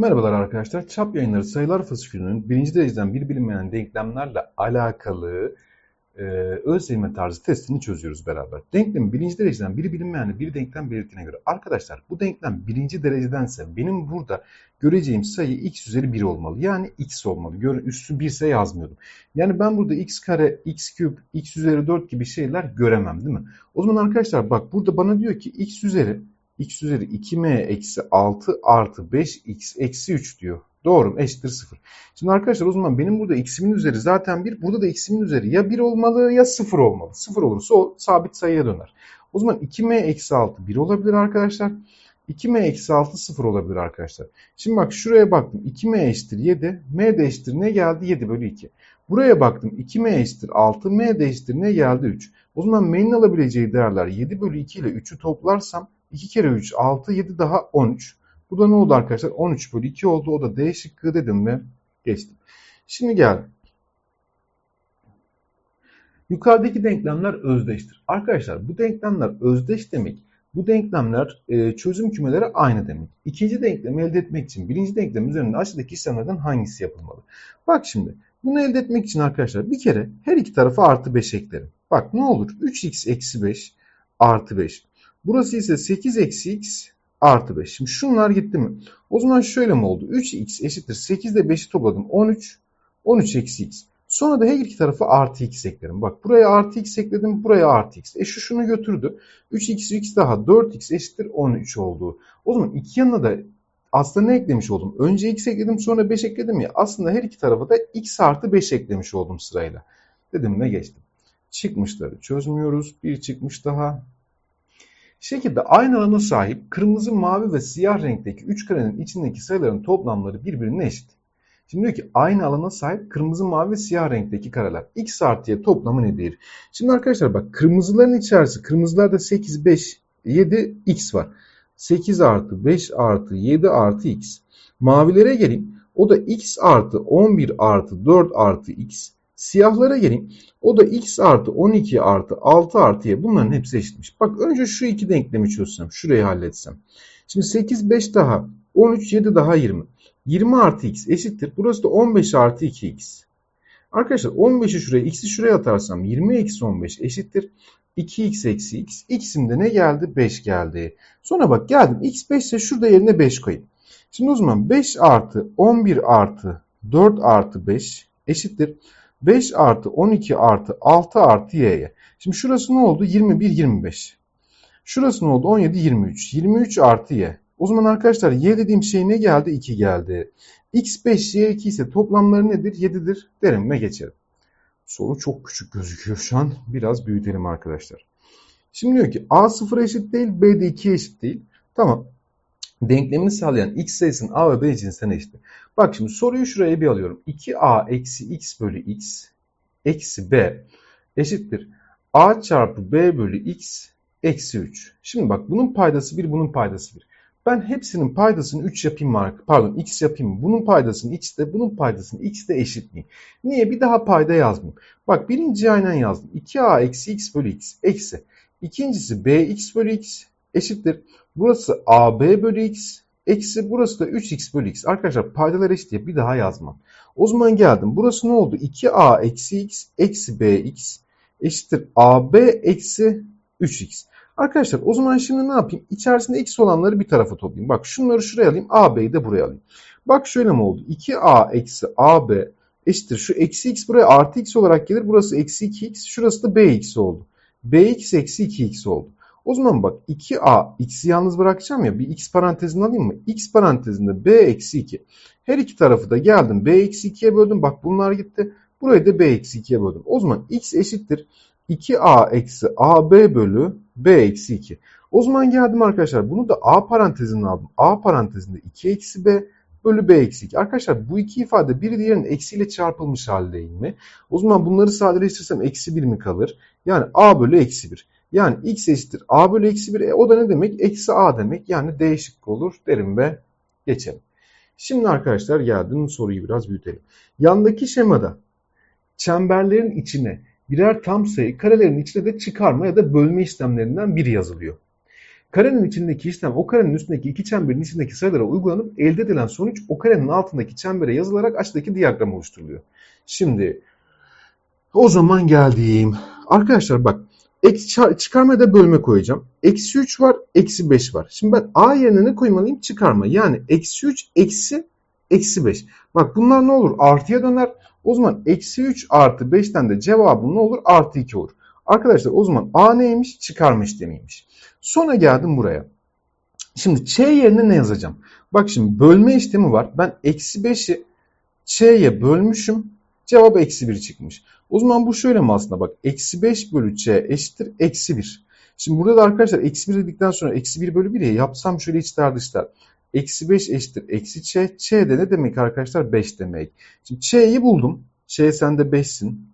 Merhabalar arkadaşlar. Çap yayınları sayılar fasikülünün birinci dereceden bir bilinmeyen denklemlerle alakalı e, öz tarzı testini çözüyoruz beraber. Denklemin birinci dereceden biri bilinmeyen bir denklem belirttiğine göre arkadaşlar bu denklem birinci derecedense benim burada göreceğim sayı x üzeri 1 olmalı. Yani x olmalı. Gör, üstü 1 ise yazmıyordum. Yani ben burada x kare, x küp, x üzeri 4 gibi şeyler göremem değil mi? O zaman arkadaşlar bak burada bana diyor ki x üzeri x üzeri 2m eksi 6 artı 5x eksi 3 diyor. Doğru mu? Eşittir 0. Şimdi arkadaşlar o zaman benim burada x'imin üzeri zaten 1. Burada da x'imin üzeri ya 1 olmalı ya 0 olmalı. 0 olursa o sabit sayıya döner. O zaman 2m eksi 6 1 olabilir arkadaşlar. 2m eksi 6 0 olabilir arkadaşlar. Şimdi bak şuraya baktım. 2m eşittir 7. m de eşittir ne geldi? 7 bölü 2. Buraya baktım. 2m eşittir 6. m de eşittir ne geldi? 3. O zaman m'nin alabileceği değerler 7 bölü 2 ile 3'ü toplarsam 2 kere 3 6 7 daha 13. Bu da ne oldu arkadaşlar? 13 bölü 2 oldu. O da D şıkkı dedim ve geçtim. Şimdi gel. Yukarıdaki denklemler özdeştir. Arkadaşlar bu denklemler özdeş demek. Bu denklemler e, çözüm kümeleri aynı demek. İkinci denklemi elde etmek için birinci denklem üzerinde aşağıdaki işlemlerden hangisi yapılmalı? Bak şimdi bunu elde etmek için arkadaşlar bir kere her iki tarafa artı 5 eklerim. Bak ne olur 3x eksi 5 artı 5. Burası ise 8 eksi x artı 5. Şimdi şunlar gitti mi? O zaman şöyle mi oldu? 3x eşittir 8 ile 5'i topladım. 13. 13 eksi x. Sonra da her iki tarafı artı x eklerim. Bak buraya artı x ekledim. Buraya artı x. E şu şunu götürdü. 3x x daha 4x eşittir 13 oldu. O zaman iki yanına da aslında ne eklemiş oldum? Önce x ekledim sonra 5 ekledim ya. Aslında her iki tarafa da x artı 5 eklemiş oldum sırayla. Dedim ve geçtim. Çıkmışları çözmüyoruz. Bir çıkmış daha. Şekilde aynı alana sahip kırmızı, mavi ve siyah renkteki üç karenin içindeki sayıların toplamları birbirine eşit. Şimdi diyor ki aynı alana sahip kırmızı, mavi ve siyah renkteki kareler. X artıya toplamı nedir? Şimdi arkadaşlar bak kırmızıların içerisi kırmızılarda 8, 5, 7 X var. 8 artı 5 artı 7 artı X. Mavilere geleyim. O da X artı 11 artı 4 artı X. Siyahlara geleyim. O da x artı 12 artı 6 artıya bunların hepsi eşitmiş. Bak önce şu iki denklemi çözsem. Şurayı halletsem. Şimdi 8 5 daha 13 7 daha 20. 20 artı x eşittir. Burası da 15 artı 2x. Arkadaşlar 15'i şuraya x'i şuraya atarsam 20 eksi 15 eşittir. 2x eksi x. x'imde ne geldi? 5 geldi. Sonra bak geldim. x 5 ise şurada yerine 5 koyayım. Şimdi o zaman 5 artı 11 artı 4 artı 5 eşittir. 5 artı 12 artı 6 artı y'ye. Şimdi şurası ne oldu? 21, 25. Şurası ne oldu? 17, 23. 23 artı y. O zaman arkadaşlar y dediğim şey ne geldi? 2 geldi. x 5, y 2 ise toplamları nedir? 7'dir derim ve geçerim. Soru çok küçük gözüküyor şu an. Biraz büyütelim arkadaşlar. Şimdi diyor ki a 0 eşit değil, b de 2 eşit değil. Tamam. Denklemini sağlayan x sayısının a ve b cinsinden eşittir. Bak şimdi soruyu şuraya bir alıyorum. 2a eksi x bölü x eksi b eşittir. a çarpı b bölü x eksi 3. Şimdi bak bunun paydası 1, bunun paydası 1. Ben hepsinin paydasını 3 yapayım mı? Pardon x yapayım mı? Bunun paydasını x de bunun paydasını x de eşitleyeyim. Niye? Bir daha payda yazmayayım. Bak birinci aynen yazdım. 2a eksi x bölü x eksi. İkincisi bx bölü x eşittir. Burası ab bölü x Eksi burası da 3x bölü x. Arkadaşlar paydalar eşit diye bir daha yazmam. O zaman geldim. Burası ne oldu? 2a eksi x eksi bx eşittir ab eksi 3x. Arkadaşlar o zaman şimdi ne yapayım? İçerisinde x olanları bir tarafa toplayayım. Bak şunları şuraya alayım. ab'yi de buraya alayım. Bak şöyle mi oldu? 2a eksi ab eşittir. Şu eksi x buraya artı x olarak gelir. Burası eksi 2x. Şurası da bx oldu. bx eksi 2x oldu. O zaman bak 2a x'i yalnız bırakacağım ya bir x parantezini alayım mı? x parantezinde b eksi 2. Her iki tarafı da geldim b eksi 2'ye böldüm. Bak bunlar gitti. Burayı da b eksi 2'ye böldüm. O zaman x eşittir 2a eksi ab bölü b eksi 2. O zaman geldim arkadaşlar bunu da a parantezine aldım. a parantezinde 2 eksi b bölü b eksi 2. Arkadaşlar bu iki ifade biri diğerinin eksiyle çarpılmış hali değil mi? O zaman bunları sadeleştirsem eksi 1 mi kalır? Yani a bölü eksi 1. Yani x eşittir a bölü eksi 1. E, o da ne demek? Eksi a demek. Yani d şıkkı olur derim ve geçelim. Şimdi arkadaşlar geldim soruyu biraz büyütelim. Yandaki şemada çemberlerin içine birer tam sayı karelerin içine de çıkarma ya da bölme işlemlerinden biri yazılıyor. Karenin içindeki işlem o karenin üstündeki iki çemberin içindeki sayılara uygulanıp elde edilen sonuç o karenin altındaki çembere yazılarak aşağıdaki diyagram oluşturuluyor. Şimdi o zaman geldiğim. Arkadaşlar bak eksi çıkarmaya da bölme koyacağım. Eksi 3 var, eksi 5 var. Şimdi ben A yerine ne koymalıyım? Çıkarma. Yani eksi 3, eksi, eksi 5. Bak bunlar ne olur? Artıya döner. O zaman eksi 3 artı 5'ten de cevabım ne olur? Artı 2 olur. Arkadaşlar o zaman A neymiş? Çıkarma işlemiymiş. Sonra geldim buraya. Şimdi Ç yerine ne yazacağım? Bak şimdi bölme işlemi var. Ben eksi 5'i Ç'ye bölmüşüm. Cevap eksi 1 çıkmış. O zaman bu şöyle mi aslında bak. Eksi 5 bölü Ç eşittir eksi 1. Şimdi burada da arkadaşlar eksi 1 dedikten sonra eksi 1 bölü 1 ya yapsam şöyle içler dışlar. Eksi 5 eşittir eksi Ç. Ç de ne demek arkadaşlar? 5 demek. Şimdi Ç'yi buldum. Ç sen de 5'sin.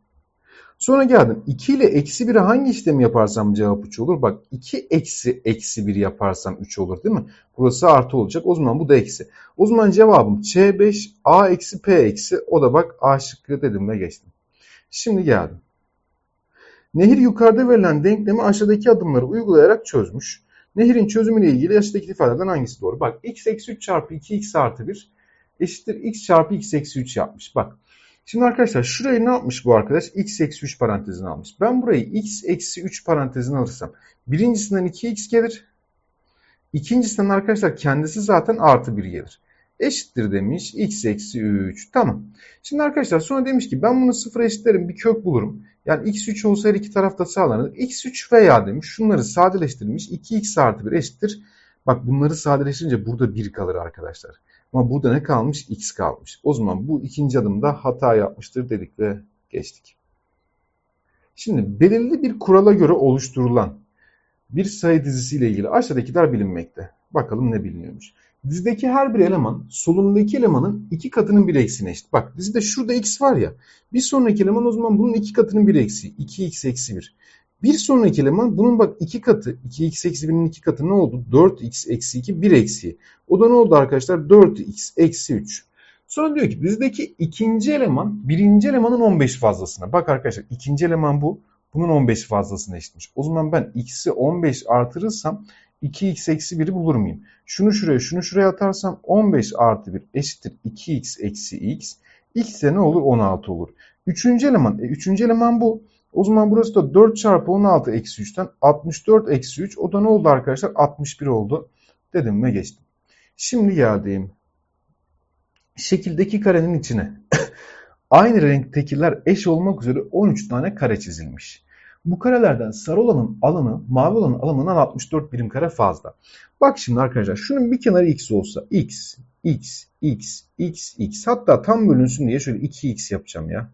Sonra geldim. 2 ile eksi 1'e hangi işlemi yaparsam cevap 3 olur? Bak 2 eksi eksi 1 yaparsam 3 olur değil mi? Burası artı olacak. O zaman bu da eksi. O zaman cevabım C5 A eksi P eksi. O da bak A şıkkı dedim ve geçtim. Şimdi geldim. Nehir yukarıda verilen denklemi aşağıdaki adımları uygulayarak çözmüş. Nehirin çözümüyle ilgili aşağıdaki ifadelerden hangisi doğru? Bak x eksi 3 çarpı 2x artı 1 eşittir x çarpı x eksi 3 yapmış. Bak Şimdi arkadaşlar şurayı ne yapmış bu arkadaş? x eksi 3 parantezine almış. Ben burayı x eksi 3 parantezine alırsam birincisinden 2x gelir. İkincisinden arkadaşlar kendisi zaten artı 1 gelir. Eşittir demiş x eksi 3. Tamam. Şimdi arkadaşlar sonra demiş ki ben bunu sıfıra eşitlerim bir kök bulurum. Yani x3 olsa her iki tarafta sağlanır. x3 veya demiş şunları sadeleştirmiş. 2x artı 1 eşittir. Bak bunları sadeleştirince burada 1 kalır arkadaşlar. Ama burada ne kalmış? X kalmış. O zaman bu ikinci adımda hata yapmıştır dedik ve geçtik. Şimdi belirli bir kurala göre oluşturulan bir sayı dizisiyle ilgili aşağıdakiler bilinmekte. Bakalım ne biliniyormuş. Dizideki her bir eleman solundaki elemanın iki katının bir eksiğine eşit. Bak dizide şurada x var ya. Bir sonraki eleman o zaman bunun iki katının bir eksiği. 2x eksi 1. Bir sonraki eleman bunun bak iki katı 2x eksi 1'in iki katı ne oldu? 4x eksi 2 1 eksiği. O da ne oldu arkadaşlar? 4x eksi 3. Sonra diyor ki bizdeki ikinci eleman birinci elemanın 15 fazlasına. Bak arkadaşlar ikinci eleman bu. Bunun 15 fazlasına eşitmiş. O zaman ben x'i 15 artırırsam 2x eksi 1'i bulur muyum? Şunu şuraya şunu şuraya atarsam 15 artı 1 eşittir 2x eksi x. x de ne olur? 16 olur. Üçüncü eleman. E, üçüncü eleman bu. O zaman burası da 4 çarpı 16 eksi 3'ten 64 eksi 3. O da ne oldu arkadaşlar? 61 oldu. Dedim ve geçtim. Şimdi geldim. Şekildeki karenin içine aynı renktekiler eş olmak üzere 13 tane kare çizilmiş. Bu karelerden sarı olanın alanı mavi olanın alanından 64 birim kare fazla. Bak şimdi arkadaşlar şunun bir kenarı x olsa x, x, x, x, x hatta tam bölünsün diye şöyle 2x yapacağım ya.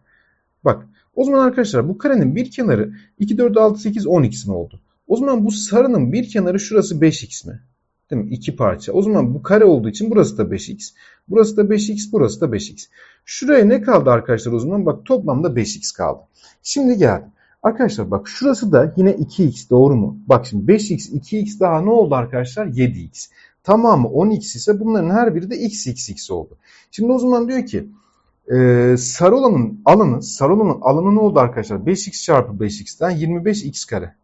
Bak o zaman arkadaşlar bu karenin bir kenarı 2, 4, 6, 8, 10x mi oldu? O zaman bu sarının bir kenarı şurası 5x mi? Değil mi? İki parça. O zaman bu kare olduğu için burası da 5x. Burası da 5x, burası da 5x. Şuraya ne kaldı arkadaşlar o zaman? Bak toplamda 5x kaldı. Şimdi geldi. Arkadaşlar bak şurası da yine 2x doğru mu? Bak şimdi 5x, 2x daha ne oldu arkadaşlar? 7x. Tamamı 10x ise bunların her biri de x, x, x oldu. Şimdi o zaman diyor ki ee, sarı olanın alanı, sarı olanın alanı ne oldu arkadaşlar? 5x çarpı 5x'ten 25x kare.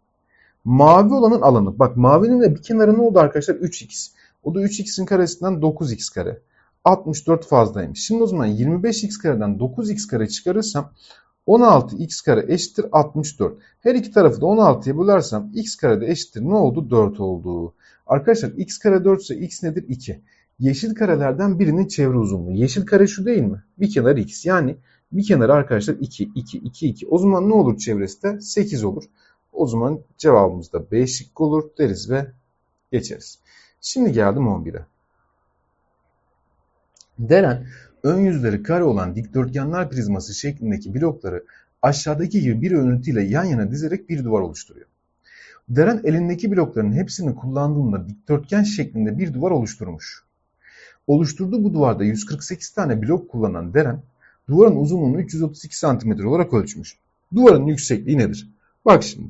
Mavi olanın alanı. Bak mavinin de bir kenarı ne oldu arkadaşlar? 3x. O da 3x'in karesinden 9x kare. 64 fazlaymış. Şimdi o zaman 25x kareden 9x kare çıkarırsam 16x kare eşittir 64. Her iki tarafı da 16'ya bölersem x kare de eşittir ne oldu? 4 oldu. Arkadaşlar x kare 4 ise x nedir? 2. Yeşil karelerden birinin çevre uzunluğu. Yeşil kare şu değil mi? Bir kenarı x. Yani bir kenarı arkadaşlar 2, 2, 2, 2. O zaman ne olur çevresi de? 8 olur. O zaman cevabımız da B şıkkı olur deriz ve geçeriz. Şimdi geldim 11'e. Deren ön yüzleri kare olan dikdörtgenler prizması şeklindeki blokları aşağıdaki gibi bir örüntüyle yan yana dizerek bir duvar oluşturuyor. Deren elindeki blokların hepsini kullandığında dikdörtgen şeklinde bir duvar oluşturmuş. Oluşturduğu bu duvarda 148 tane blok kullanan Deren, duvarın uzunluğunu 332 cm olarak ölçmüş. Duvarın yüksekliği nedir? Bak şimdi.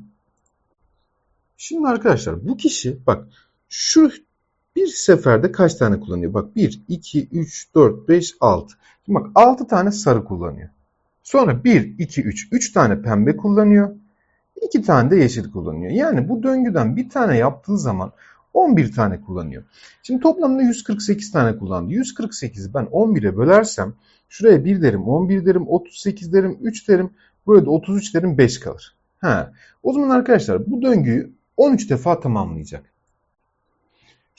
Şimdi arkadaşlar bu kişi bak şu bir seferde kaç tane kullanıyor? Bak 1, 2, 3, 4, 5, 6. Şimdi bak 6 tane sarı kullanıyor. Sonra 1, 2, 3, 3 tane pembe kullanıyor. 2 tane de yeşil kullanıyor. Yani bu döngüden bir tane yaptığı zaman 11 tane kullanıyor. Şimdi toplamda 148 tane kullandı. 148'i ben 11'e bölersem şuraya 1 derim, 11 derim, 38 derim, 3 derim. Buraya da 33 derim 5 kalır. Ha. O zaman arkadaşlar bu döngüyü 13 defa tamamlayacak.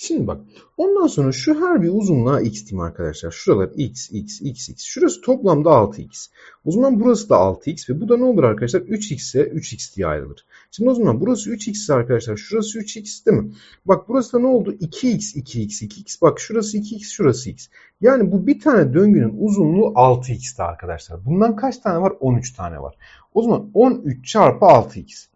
Şimdi bak ondan sonra şu her bir uzunluğa x diyeyim arkadaşlar. Şuralar x, x, x, x. Şurası toplamda 6x. O zaman burası da 6x ve bu da ne olur arkadaşlar? 3x ise 3x diye ayrılır. Şimdi o zaman burası 3x ise arkadaşlar şurası 3x değil mi? Bak burası da ne oldu? 2x, 2x, 2x. Bak şurası 2x, şurası x. Yani bu bir tane döngünün uzunluğu 6x'ti arkadaşlar. Bundan kaç tane var? 13 tane var. O zaman 13 çarpı 6x.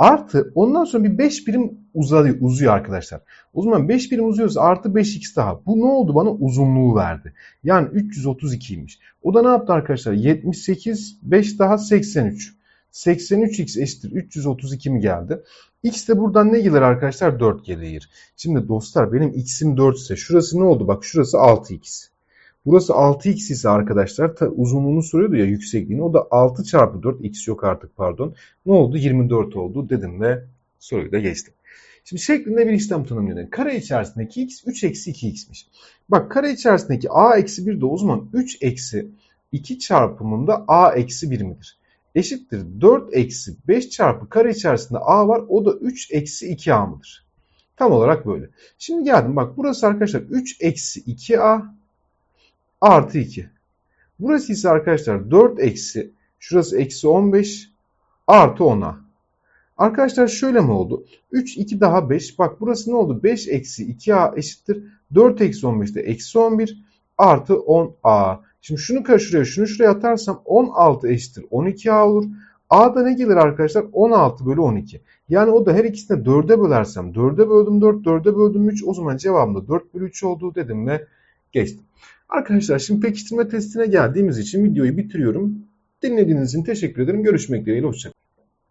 Artı ondan sonra bir 5 birim uzuyor, uzuyor arkadaşlar. O zaman 5 birim uzuyorsa artı 5x daha. Bu ne oldu? Bana uzunluğu verdi. Yani 332'ymiş. O da ne yaptı arkadaşlar? 78, 5 daha 83. 83x eşittir 332 mi geldi? X de buradan ne gelir arkadaşlar? 4 gelir. Şimdi dostlar benim x'im 4 ise şurası ne oldu? Bak şurası 6x. Burası 6x ise arkadaşlar ta, uzunluğunu soruyordu ya yüksekliğini. O da 6 çarpı 4 x yok artık pardon. Ne oldu? 24 oldu dedim ve soruyu da geçtim. Şimdi şeklinde bir işlem tanımlıyor. Kare içerisindeki x 3 eksi 2x'miş. Bak kare içerisindeki a eksi 1 de o zaman 3 eksi 2 çarpımında a eksi 1 midir? Eşittir 4 eksi 5 çarpı kare içerisinde a var o da 3 eksi 2a mıdır? Tam olarak böyle. Şimdi geldim bak burası arkadaşlar 3 eksi 2a artı 2. Burası ise arkadaşlar 4 eksi şurası eksi 15 artı 10'a. Arkadaşlar şöyle mi oldu? 3, 2 daha 5. Bak burası ne oldu? 5 eksi 2a eşittir. 4 eksi 15'te eksi 11 artı 10a. Şimdi şunu şuraya şunu şuraya atarsam 16 eşittir 12a olur. A'da ne gelir arkadaşlar? 16 bölü 12. Yani o da her ikisine 4'e bölersem 4'e böldüm 4, 4'e böldüm 3. O zaman cevabım da 4 bölü 3 oldu dedim ve geçtim. Arkadaşlar şimdi pekiştirme testine geldiğimiz için videoyu bitiriyorum. Dinlediğiniz için teşekkür ederim. Görüşmek dileğiyle. Hoşçakalın.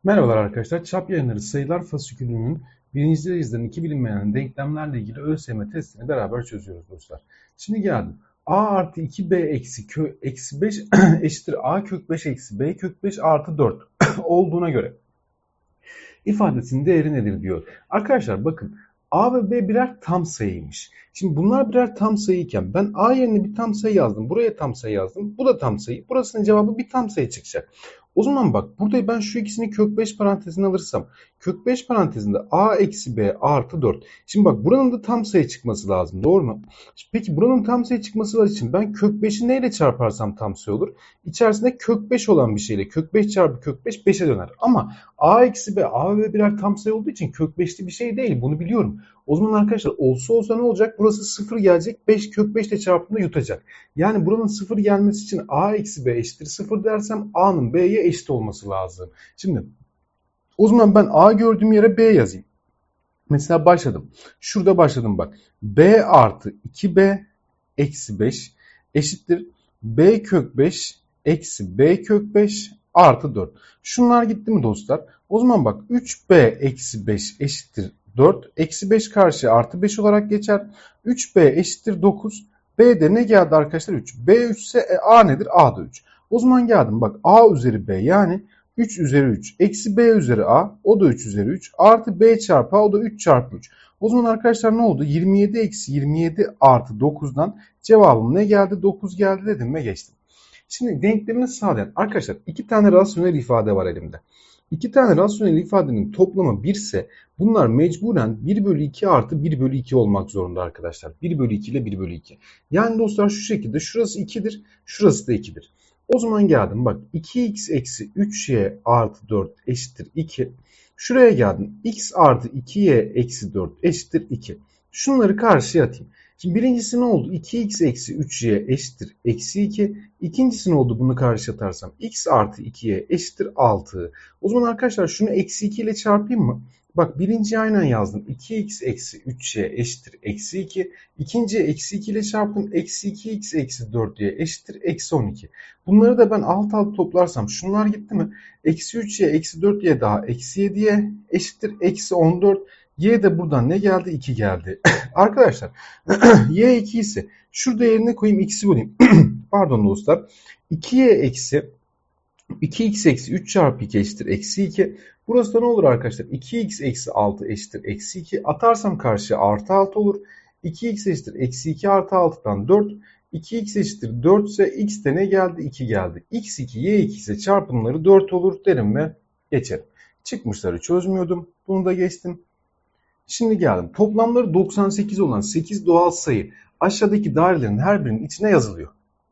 Merhabalar arkadaşlar. Çap yayınları sayılar fasikülünün birinci dereceden iki bilinmeyen denklemlerle ilgili ÖSYM testini beraber çözüyoruz dostlar. Şimdi geldim. A artı 2B eksi, kö, eksi 5 eşittir A kök 5 eksi B kök 5 artı 4 olduğuna göre ifadesinin değeri nedir diyor. Arkadaşlar bakın A ve B birer tam sayıymış. Şimdi bunlar birer tam sayıyken ben A yerine bir tam sayı yazdım. Buraya tam sayı yazdım. Bu da tam sayı. Burasının cevabı bir tam sayı çıkacak. O zaman bak burada ben şu ikisini kök 5 parantezine alırsam kök 5 parantezinde a eksi b artı 4. Şimdi bak buranın da tam sayı çıkması lazım doğru mu? Peki buranın tam sayı çıkması için ben kök 5'i neyle çarparsam tam sayı olur? İçerisinde kök 5 olan bir şeyle kök 5 çarpı kök 5 5'e döner. Ama a eksi b a ve birer tam sayı olduğu için kök 5'li bir şey değil bunu biliyorum. O zaman arkadaşlar olsa olsa ne olacak? Burası 0 gelecek 5 kök 5 ile çarptığında yutacak. Yani buranın 0 gelmesi için a eksi b eşittir 0 dersem a'nın b'ye eşit olması lazım. Şimdi o zaman ben a gördüğüm yere b yazayım. Mesela başladım. Şurada başladım bak. b artı 2b eksi 5 eşittir b kök 5 eksi b kök 5 artı 4. Şunlar gitti mi dostlar? O zaman bak 3b eksi 5 eşittir 4. Eksi 5 karşıya artı 5 olarak geçer. 3b eşittir 9. B'de ne geldi arkadaşlar? 3. B 3 ise e, A nedir? A da 3. O zaman geldim bak A üzeri B yani 3 üzeri 3 eksi B üzeri A o da 3 üzeri 3 artı B çarpı A o da 3 çarpı 3. O zaman arkadaşlar ne oldu? 27 eksi 27 artı 9'dan cevabım ne geldi? 9 geldi dedim ve geçtim. Şimdi denklemini sağlayan arkadaşlar iki tane rasyonel ifade var elimde. İki tane rasyonel ifadenin toplamı 1 ise bunlar mecburen 1 bölü 2 artı 1 bölü 2 olmak zorunda arkadaşlar. 1 bölü 2 ile 1 bölü 2. Yani dostlar şu şekilde şurası 2'dir, şurası da 2'dir. O zaman geldim bak 2x eksi 3y artı 4 eşittir 2. Şuraya geldim x artı 2y eksi 4 eşittir 2. Şunları karşıya atayım. Şimdi birincisi ne oldu? 2x eksi 3y eşittir eksi 2. İkincisi ne oldu? Bunu karşı atarsam x artı 2y eşittir 6. O zaman arkadaşlar şunu eksi 2 ile çarpayım mı? Bak birinci aynen yazdım. 2x eksi 3y eşittir eksi 2. İkinciye eksi 2 ile çarptım. Eksi 2x eksi 4y eşittir eksi 12. Bunları da ben alt alt toplarsam şunlar gitti mi? Eksi 3y eksi 4y daha eksi 7y eşittir eksi 14. Y de buradan ne geldi? 2 geldi. Arkadaşlar y 2 ise şurada yerine koyayım x'i bulayım. Pardon dostlar. 2y eksi 2x eksi 3 çarpı 2 eşittir eksi 2. Burası da ne olur arkadaşlar? 2x eksi 6 eşittir eksi 2. Atarsam karşıya artı 6 olur. 2x eşittir eksi 2 artı 6'dan 4. 2x eşittir 4 ise x de ne geldi? 2 geldi. x2 y2 ise çarpımları 4 olur derim ve geçerim. Çıkmışları çözmüyordum. Bunu da geçtim. Şimdi geldim. Toplamları 98 olan 8 doğal sayı aşağıdaki dairelerin her birinin içine yazılıyor.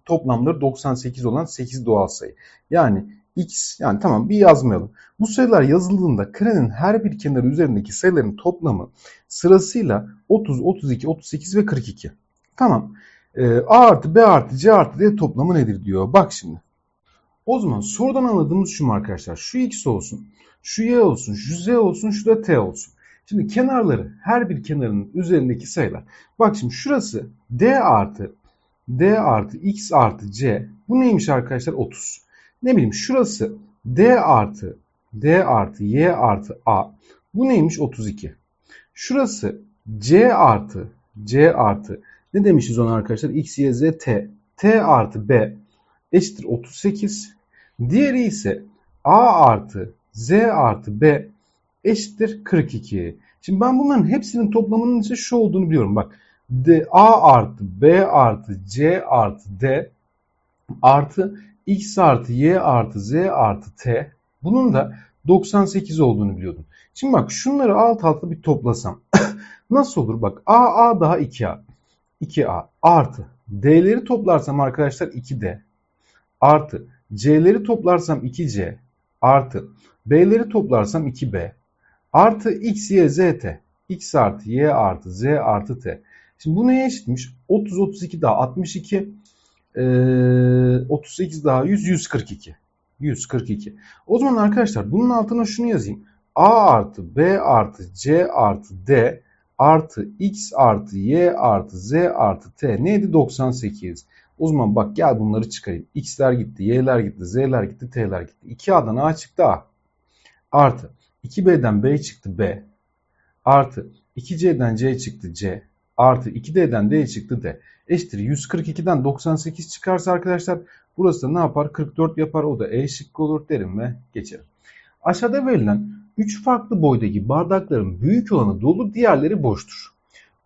Toplamları 98 olan 8 doğal sayı. Yani x yani tamam bir yazmayalım. Bu sayılar yazıldığında karenin her bir kenarı üzerindeki sayıların toplamı sırasıyla 30, 32, 38 ve 42. Tamam. Ee, A artı B artı C artı D toplamı nedir diyor. Bak şimdi. O zaman sorudan anladığımız şu mu arkadaşlar? Şu x olsun, şu y olsun, şu z olsun, şu da t olsun. Şimdi kenarları her bir kenarının üzerindeki sayılar. Bak şimdi şurası d artı d artı x artı c. Bu neymiş arkadaşlar? 30. Ne bileyim şurası d artı d artı y artı a. Bu neymiş? 32. Şurası c artı c artı ne demişiz ona arkadaşlar? x, y, z, t. t artı b eşittir 38. Diğeri ise a artı z artı b eşittir 42. Şimdi ben bunların hepsinin toplamının ise şu olduğunu biliyorum. Bak D, A artı B artı C artı D artı X artı Y artı Z artı T bunun da 98 olduğunu biliyordum. Şimdi bak şunları alt alta bir toplasam nasıl olur? Bak A A daha 2A 2A artı D'leri toplarsam arkadaşlar 2D artı C'leri toplarsam 2C artı B'leri toplarsam 2B artı X, Y, Z, T. X artı Y artı Z artı T. Şimdi bu neye eşitmiş? 30, 32 daha 62. Ee, 38 daha 100, 142. 142. O zaman arkadaşlar bunun altına şunu yazayım. A artı B artı C artı D artı X artı Y artı Z artı T neydi? 98. O zaman bak gel bunları çıkarayım. X'ler gitti, Y'ler gitti, Z'ler gitti, T'ler gitti. 2A'dan A çıktı A. Artı 2B'den B çıktı B. Artı 2C'den C çıktı C. Artı 2D'den D çıktı D. Eşittir 142'den 98 çıkarsa arkadaşlar burası da ne yapar? 44 yapar. O da E şıkkı olur derim ve geçerim. Aşağıda verilen 3 farklı boydaki bardakların büyük olanı dolu diğerleri boştur.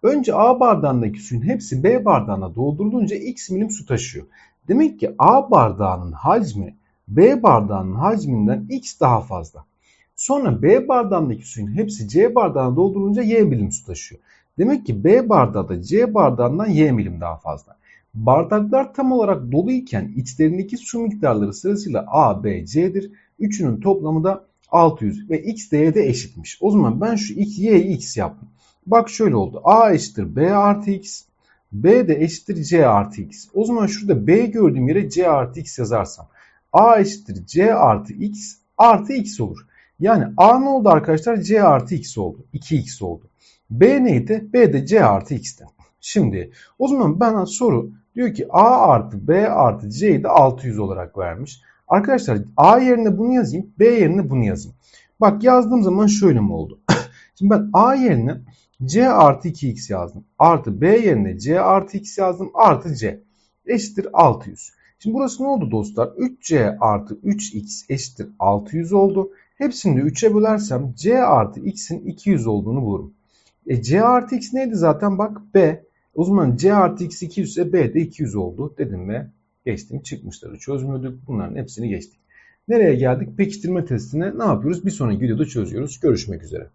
Önce A bardağındaki suyun hepsi B bardağına doldurulunca X milim su taşıyor. Demek ki A bardağının hacmi B bardağının hacminden X daha fazla. Sonra B bardağındaki suyun hepsi C bardağına doldurulunca Y milim su taşıyor. Demek ki B bardağı da C bardağından Y milim daha fazla. Bardaklar tam olarak dolu iken içlerindeki su miktarları sırasıyla A, B, C'dir. Üçünün toplamı da 600 ve X de Y'de eşitmiş. O zaman ben şu Y'yi X yaptım. Bak şöyle oldu. A eşittir B artı X. B de eşittir C artı X. O zaman şurada B gördüğüm yere C artı X yazarsam. A eşittir C artı X artı X olur. Yani A ne oldu arkadaşlar? C artı X oldu. 2X oldu. B neydi? B de C artı X'ti. Şimdi o zaman bana soru diyor ki A artı B artı C'yi de 600 olarak vermiş. Arkadaşlar A yerine bunu yazayım. B yerine bunu yazayım. Bak yazdığım zaman şöyle mi oldu? Şimdi ben A yerine C artı 2X yazdım. Artı B yerine C artı X yazdım. Artı C eşittir 600. Şimdi burası ne oldu dostlar? 3C artı 3X eşittir 600 oldu. Hepsini de 3'e bölersem C artı X'in 200 olduğunu bulurum. E, C artı X neydi zaten? Bak B. O zaman C artı X 200 ise B de 200 oldu dedim ve geçtim. Çıkmışları çözmüyorduk. Bunların hepsini geçtik. Nereye geldik? Pekiştirme testine ne yapıyoruz? Bir sonraki videoda çözüyoruz. Görüşmek üzere.